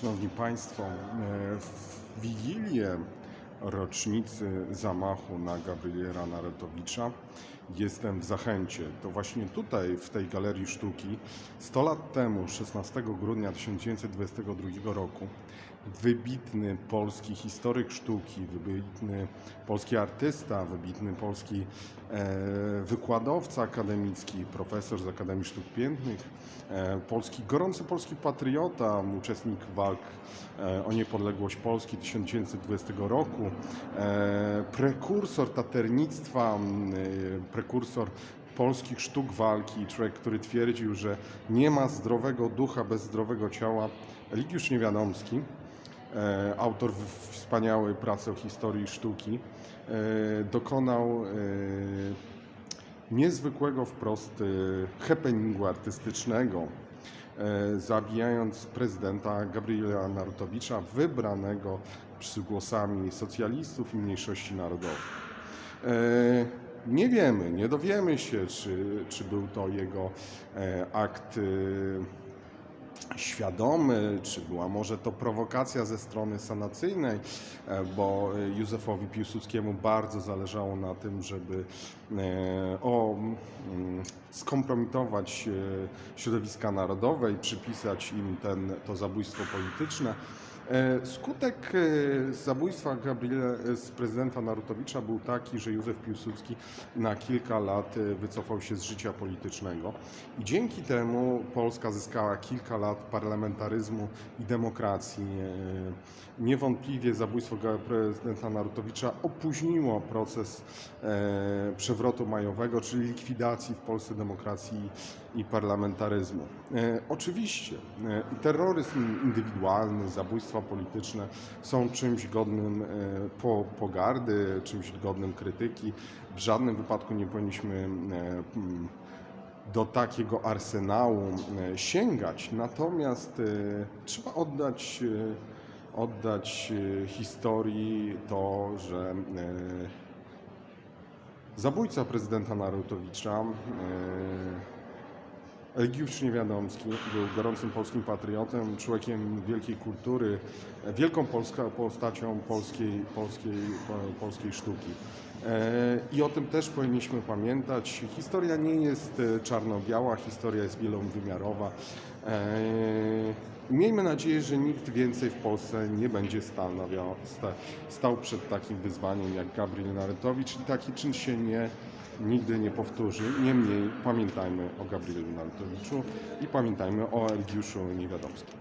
Szanowni Państwo, e, w Wigilię rocznicy zamachu na Gabriela Narutowicza jestem w Zachęcie. To właśnie tutaj, w tej Galerii Sztuki, 100 lat temu, 16 grudnia 1922 roku, wybitny polski historyk sztuki, wybitny polski artysta, wybitny polski e, wykładowca akademicki, profesor z Akademii Sztuk Pięknych, e, polski, gorący polski patriota, uczestnik walk e, o niepodległość Polski 1920 roku, e, prekursor taternictwa, e, prekursor polskich sztuk walki, człowiek, który twierdził, że nie ma zdrowego ducha bez zdrowego ciała, Eligiusz Niewiadomski, e, autor wspaniałej pracy o historii sztuki, e, dokonał e, niezwykłego wprost happeningu artystycznego, zabijając prezydenta Gabriela Narutowicza, wybranego przy głosami socjalistów i mniejszości narodowych. Nie wiemy, nie dowiemy się, czy, czy był to jego e, akt e, świadomy, czy była może to prowokacja ze strony sanacyjnej, e, bo Józefowi Piłsudskiemu bardzo zależało na tym, żeby o, skompromitować e, środowiska narodowe i przypisać im ten, to zabójstwo polityczne. E, Skutek e, zabójstwa Gabriela, z prezydenta Narutowicza był taki, że Józef Piłsudski na kilka lat wycofał się z życia politycznego i dzięki temu Polska zyskała kilka lat parlamentaryzmu i demokracji. Niewątpliwie zabójstwo prezydenta Narutowicza opóźniło proces przewrotu majowego, czyli likwidacji w Polsce demokracji i parlamentaryzmu. E, Oczywiście e, terroryzm indywidualny, zabójstwa polityczne są czymś godnym e, po, pogardy, czymś godnym krytyki. W żadnym wypadku nie powinniśmy mm, do takiego arsenału sięgać. Natomiast trzeba oddać, oddać historii to, że zabójca prezydenta Narutowicza e, Eligiusz Niewiadomski był gorącym polskim patriotem, człowiekiem wielkiej kultury, e, wielką polska, postacią polskiej, polskiej, po- polskiej sztuki. E, I o tym też powinniśmy pamiętać. Historia nie jest e, czarno-biała, historia jest wielowymiarowa. Miejmy nadzieję, że nikt więcej w Polsce nie będzie stanowiał, sta, stał przed takim wyzwaniem jak Gabriel Narutowicz i taki czyn się nie, nigdy nie powtórzy. Niemniej pamiętajmy o Gabrielu Narutowiczu i pamiętajmy o Eligiuszu Niewiadomskim.